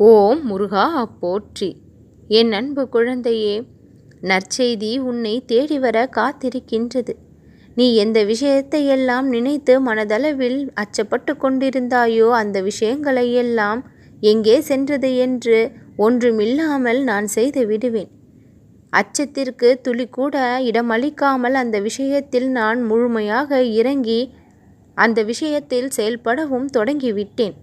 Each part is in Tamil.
ஓம் முருகா அப்போற்றி என் அன்பு குழந்தையே நற்செய்தி உன்னை தேடி வர காத்திருக்கின்றது. நீ எந்த விஷயத்தையெல்லாம் நினைத்து மனதளவில் அச்சப்பட்டு கொண்டிருந்தாயோ அந்த விஷயங்களை எல்லாம் எங்கே சென்றது என்று ஒன்றுமில்லாமல் நான் செய்து விடுவேன். அச்சத்திற்கு துளி கூட இடமளிக்காமல் அந்த விஷயத்தில் நான் முழுமையாக இறங்கி அந்த விஷயத்தில் செயல்படவும் தொடங்கிவிட்டேன்.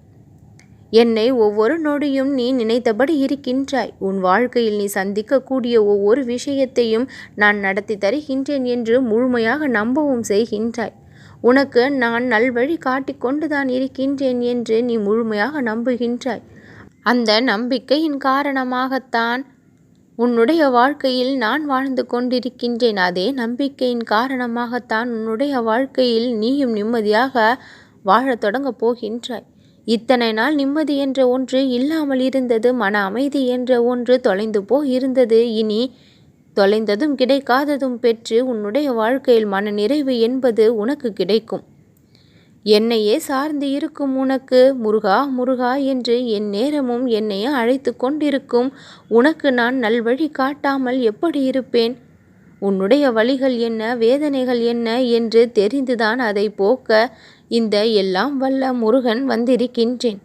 என்னை ஒவ்வொரு நொடியும் நீ நினைத்தபடி இருக்கின்றாய். உன் வாழ்க்கையில் நீ சந்திக்கக்கூடிய ஒவ்வொரு விஷயத்தையும் நான் நடத்தி தருகின்றேன் என்று முழுமையாக நம்பவும் செய்கின்றாய். உனக்கு நான் நல்வழி காட்டிக்கொண்டுதான் இருக்கின்றேன் என்று நீ முழுமையாக நம்புகின்றாய். அந்த நம்பிக்கையின் காரணமாகத்தான் உன்னுடைய வாழ்க்கையில் நான் வாழ்ந்து கொண்டிருக்கின்றேன். அதே நம்பிக்கையின் காரணமாகத்தான் உன்னுடைய வாழ்க்கையில் நீயும் நிம்மதியாக வாழத் தொடங்கப் போகின்றாய். இத்தனை நாள் நிம்மதி என்ற ஒன்று இல்லாமல் இருந்தது மன அமைதி என்ற ஒன்று தொலைந்து போயிருந்தது. இனி தொலைந்ததும் கிடைக்காததும் பெற்று உன்னுடைய வாழ்க்கையில் மன நிறைவு என்பது உனக்கு கிடைக்கும். என்னையே சார்ந்து இருக்கும் உனக்கு முருகா முருகா என்று என் நேரமும் என்னையே அழைத்து கொண்டிருக்கும். உனக்கு நான் நல்வழி காட்டாமல் எப்படி இருப்பேன்? உன்னுடைய வழிகள் என்ன வேதனைகள் என்ன என்று தெரிந்துதான் அதை போக்க இந்த எல்லாம் வல்ல முருகன் வந்திருக்கின்றேன்.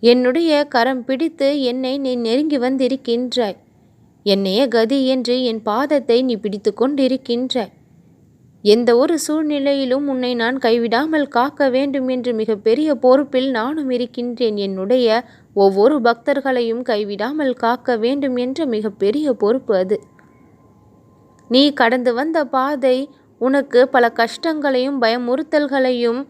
என்னுடைய கரம் பிடித்து என்னை நீ நெருங்கி வந்திருக்கின்றாய். என்னைய கதி என்று என் பாதத்தை நீ பிடித்து கொண்டிருக்கின்றாய். எந்த ஒரு சூழ்நிலையிலும் உன்னை நான் கைவிடாமல் காக்க வேண்டும் என்று மிகப்பெரிய பொறுப்பில் நானும் இருக்கின்றேன். என்னுடைய ஒவ்வொரு பக்தர்களையும் கைவிடாமல் காக்க வேண்டும் என்ற மிகப்பெரிய பொறுப்பு அது. நீ கடந்து வந்த பாதை உனக்கு பல கஷ்டங்களையும் பயமுறுத்தல்களையும்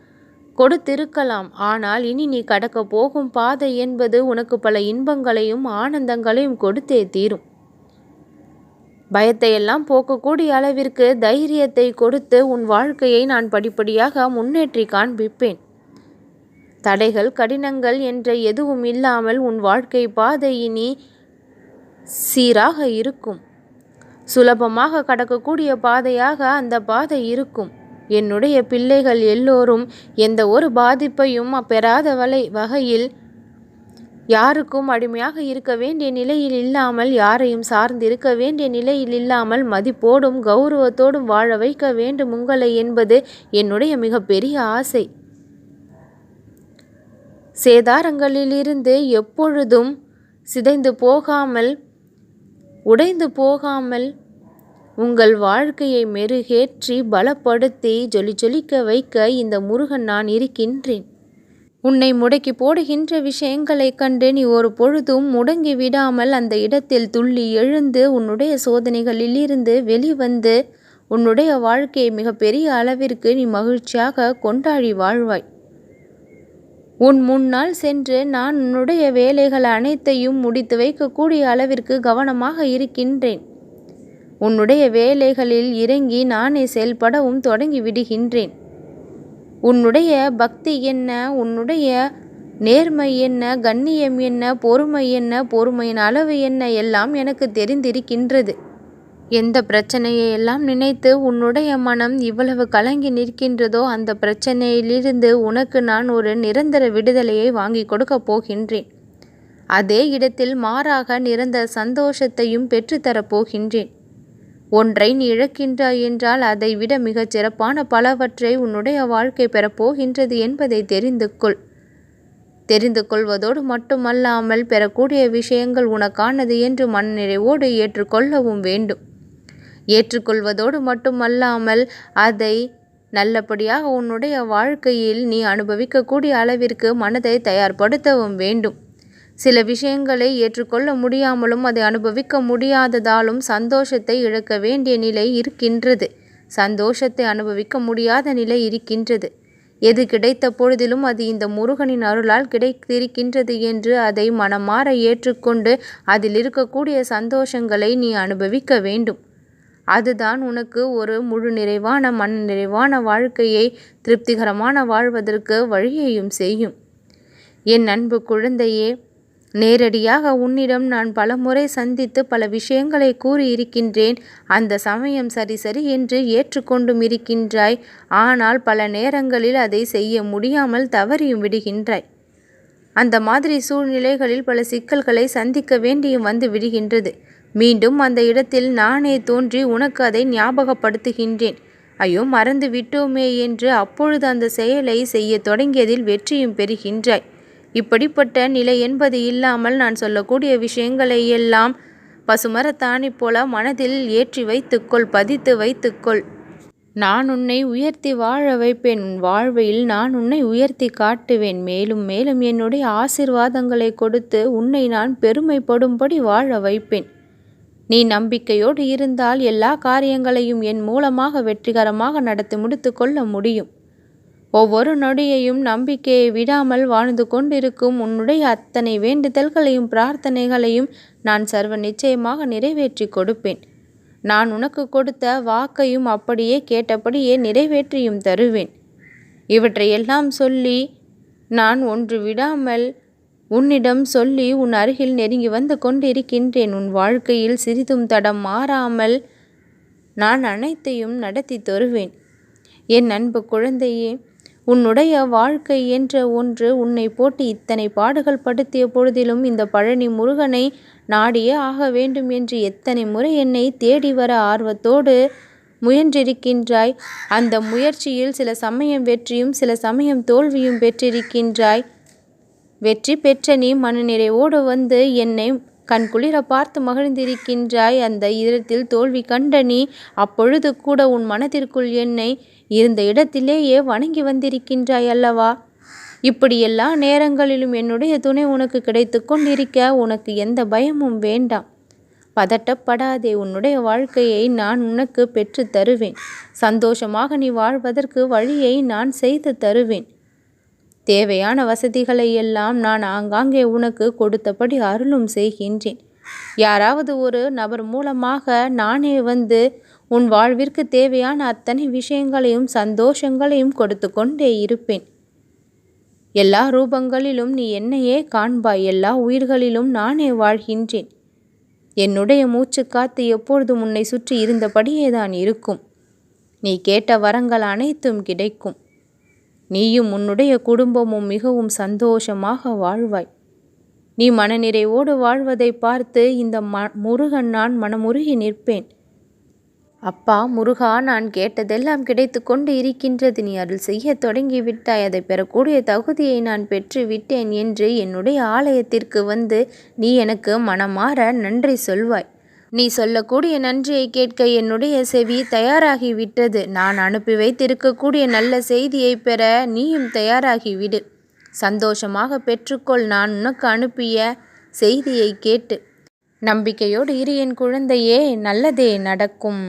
கொடுத்திருக்கலாம். ஆனால் இனி நீ கடக்க போகும் பாதை என்பது உனக்கு பல இன்பங்களையும் ஆனந்தங்களையும் கொடுத்தே தீரும். பயத்தையெல்லாம் போக்கக்கூடிய அளவிற்கு தைரியத்தை கொடுத்து உன் வாழ்க்கையை நான் படிப்படியாக முன்னேற்றி காண்பிப்பேன். தடைகள் கடினங்கள் என்ற எதுவும் இல்லாமல் உன் வாழ்க்கை பாதை இனி சீராக இருக்கும். சுலபமாக கடக்கக்கூடிய பாதையாக அந்த பாதை இருக்கும். என்னுடைய பிள்ளைகள் எல்லோரும் எந்த ஒரு பாதிப்பையும் பெறாத வலை வகையில் யாருக்கும் அடிமையாக இருக்க வேண்டிய நிலையில் இல்லாமல் யாரையும் சார்ந்திருக்க வேண்டிய நிலையில் இல்லாமல் மதிப்போடும் கௌரவத்தோடும் வாழ வைக்க வேண்டும் உங்களை என்பது என்னுடைய மிகப்பெரிய ஆசை. சேதாரங்களிலிருந்து எப்பொழுதும் சிதைந்து போகாமல் உடைந்து போகாமல் உங்கள் வாழ்க்கையை மெருகேற்றி பலப்படுத்தி ஜொலி ஜொலிக்க வைக்க இந்த முருகன் நான் இருக்கின்றேன். உன்னை முடக்கி போடுகின்ற விஷயங்களைக் கண்டு நீ ஒரு பொழுதும் முடங்கி விடாமல் அந்த இடத்தில் துள்ளி எழுந்து உன்னுடைய சோதனைகளில் இருந்து வெளிவந்து உன்னுடைய வாழ்க்கையை மிகப்பெரிய அளவிற்கு நீ மகிழ்ச்சியாக கொண்டாடி வாழ்வாய். உன் முன்னால் சென்று நான் உன்னுடைய வேலைகள் அனைத்தையும் முடித்து வைக்கக்கூடிய அளவிற்கு கவனமாக இருக்கின்றேன். உன்னுடைய வேலைகளில் இறங்கி நானே செயல்படவும் தொடங்கி விடுகின்றேன். உன்னுடைய பக்தி என்ன? உன்னுடைய நேர்மை என்ன? கண்ணியம் என்ன? பொறுமை என்ன? பொறுமையின் அளவு என்ன? எல்லாம் எனக்கு தெரிந்திருக்கின்றது. எந்த பிரச்சனையை எல்லாம் நினைத்து உன்னுடைய மனம் இவ்வளவு கலங்கி நிற்கின்றதோ அந்த பிரச்சனையிலிருந்து உனக்கு நான் ஒரு நிரந்தர விடுதலையை வாங்கி கொடுக்கப் போகின்றேன். அதே இடத்தில் மாறாக நிரந்தர சந்தோஷத்தையும் பெற்றுத்தரப் போகின்றேன். ஒன்றை நீ இழக்கின்றாய் என்றால் அதை விட மிகச் சிறப்பான பலவற்றை உன்னுடைய வாழ்க்கை பெறப்போகின்றது என்பதை தெரிந்து கொள். தெரிந்து கொள்வதோடு மட்டுமல்லாமல் பெறக்கூடிய விஷயங்கள் உனக்கானது என்று மனநிறைவோடு ஏற்றுக்கொள்ளவும் வேண்டும். ஏற்றுக்கொள்வதோடு மட்டுமல்லாமல் அதை நல்லபடியாக உன்னுடைய வாழ்க்கையில் நீ அனுபவிக்கக்கூடிய அளவிற்கு மனதை தயார்படுத்தவும் வேண்டும். சில விஷயங்களை ஏற்றுக்கொள்ள முடியாமலும் அதை அனுபவிக்க முடியாததாலும் சந்தோஷத்தை இழக்க வேண்டிய நிலை இருக்கின்றது. சந்தோஷத்தை அனுபவிக்க முடியாத நிலை இருக்கின்றது. எது கிடைத்த பொழுதிலும் அது இந்த முருகனின் அருளால் கிடைத்திருக்கின்றது என்று அதை மனமாற ஏற்றுக்கொண்டு அதில் இருக்கக்கூடிய சந்தோஷங்களை நீ அனுபவிக்க வேண்டும். அதுதான் உனக்கு ஒரு முழு நிறைவான மன நிறைவான வாழ்க்கையை திருப்திகரமான வாழ்வதற்கு வழியையும் செய்யும். என் அன்பு குழந்தையே நேரடியாக உன்னிடம் நான் பலமுறை சந்தித்து பல விஷயங்களை கூறியிருக்கின்றேன். அந்த சமயம் சரி சரி என்று ஏற்றுக்கொண்டும் இருக்கின்றாய். ஆனால் பல நேரங்களில் அதை செய்ய முடியாமல் தவறியும் விடுகின்றாய். அந்த மாதிரி சூழ்நிலைகளில் பல சிக்கல்களை சந்திக்க வேண்டியும் வந்து விடுகின்றது. மீண்டும் அந்த இடத்தில் நானே தோன்றி உனக்கு அதை ஞாபகப்படுத்துகின்றேன். ஐயோ மறந்து விட்டோமே என்று அப்பொழுது அந்த செயலை செய்ய தொடங்கியதில் வெற்றியும் பெறுகின்றாய். இப்படிப்பட்ட நிலை என்பது இல்லாமல் நான் சொல்லக்கூடிய விஷயங்களை எல்லாம் பசுமரத்தாணி போல மனதில் ஏற்றி வைத்துக்கொள் பதித்து வைத்துக்கொள். நான் உன்னை உயர்த்தி வாழ வைப்பேன். உன் வாழ்வையில் நான் உன்னை உயர்த்தி காட்டுவேன். மேலும் மேலும் என்னுடைய ஆசிர்வாதங்களை கொடுத்து உன்னை நான் பெருமைப்படும்படி வாழ வைப்பேன். நீ நம்பிக்கையோடு இருந்தால் எல்லா காரியங்களையும் என் மூலமாக வெற்றிகரமாக நடத்தி முடித்து கொள்ள முடியும். ஒவ்வொரு நொடியையும் நம்பிக்கையை விடாமல் வாழ்ந்து கொண்டிருக்கும் உன்னுடைய அத்தனை வேண்டுதல்களையும் பிரார்த்தனைகளையும் நான் சர்வ நிச்சயமாக நிறைவேற்றி கொடுப்பேன். நான் உனக்கு கொடுத்த வாக்கையும் அப்படியே கேட்டபடியே நிறைவேற்றியும் தருவேன். இவற்றையெல்லாம் சொல்லி நான் ஒன்று விடாமல் உன்னிடம் சொல்லி உன் அருகில் நெருங்கி வந்து கொண்டிருக்கின்றேன். உன் வாழ்க்கையில் சிறிதும் தடம் மாறாமல் நான் அனைத்தையும் நடத்தி தருவேன். என் அன்பு குழந்தையே உன்னுடைய வாழ்க்கை என்ற ஒன்று உன்னை போட்டு இத்தனை பாடுகள் படுத்திய பொழுதிலும் இந்த பழனி முருகனை நாடியே ஆக வேண்டும் என்று எத்தனை முறை என்னை தேடி வர ஆர்வத்தோடு முயன்றிருக்கின்றாய். அந்த முயற்சியில் சில சமயம் வெற்றியும் சில சமயம் தோல்வியும் பெற்றிருக்கின்றாய். வெற்றி பெற்ற நீ மனநிறைவோடு வந்து என்னை கண்குளிர பார்த்து மகிழ்ந்திருக்கின்றாய். அந்த இடத்தில் தோல்வி கண்ட நீ அப்பொழுது கூட உன் மனதிற்குள் என்னை இருந்த இடத்திலேயே வணங்கி வந்திருக்கின்றாய் அல்லவா? இப்படி எல்லா நேரங்களிலும் என்னுடைய துணை உனக்கு கிடைத்து கொண்டிருக்க உனக்கு எந்த பயமும் வேண்டாம். பதட்டப்படாதே உன்னுடைய வாழ்க்கையை நான் உனக்கு பெற்று தருவேன். சந்தோஷமாக நீ வாழ்வதற்கு வழியை நான் செய்து தருவேன். தேவையான வசதிகளை எல்லாம் நான் ஆங்காங்கே உனக்கு கொடுத்தபடி அருளும் செய்கின்றேன். யாராவது ஒரு நபர் மூலமாக நானே வந்து உன் வாழ்விற்கு தேவையான அத்தனை விஷயங்களையும் சந்தோஷங்களையும் கொடுத்து கொண்டே இருப்பேன். எல்லா ரூபங்களிலும் நீ என்னையே காண்பாய் எல்லா உயிர்களிலும் நானே வாழ்கின்றேன். என்னுடைய மூச்சு காத்து எப்பொழுதும் உன்னை சுற்றி இருந்தபடியே தான் இருக்கும். நீ கேட்ட வரங்கள் அனைத்தும் கிடைக்கும். நீயும் உன்னுடைய குடும்பமும் மிகவும் சந்தோஷமாக வாழ்வாய். நீ மனநிறைவோடு வாழ்வதை பார்த்து இந்த ம முருகன் நான் மனமுருகி நிற்பேன். அப்பா முருகா நான் கேட்டதெல்லாம் கிடைத்து கொண்டு இருக்கின்றது. நீ அருள் செய்ய தொடங்கிவிட்டாய். அதை பெறக்கூடிய தகுதியை நான் பெற்று விட்டேன் என்று என்னுடைய ஆலயத்திற்கு வந்து நீ எனக்கு மனமாற நன்றி சொல்வாய். நீ சொல்லக்கூடிய நன்றியை கேட்க என்னுடைய செவி தயாராகிவிட்டது. நான் அனுப்பி வைத்திருக்கக்கூடிய நல்ல செய்தியை பெற நீயும் தயாராகிவிடு. சந்தோஷமாக பெற்றுக்கொள். நான் உனக்கு அனுப்பிய செய்தியை கேட்டு. நம்பிக்கையோடு இரு என் குழந்தையே நல்லதே நடக்கும்.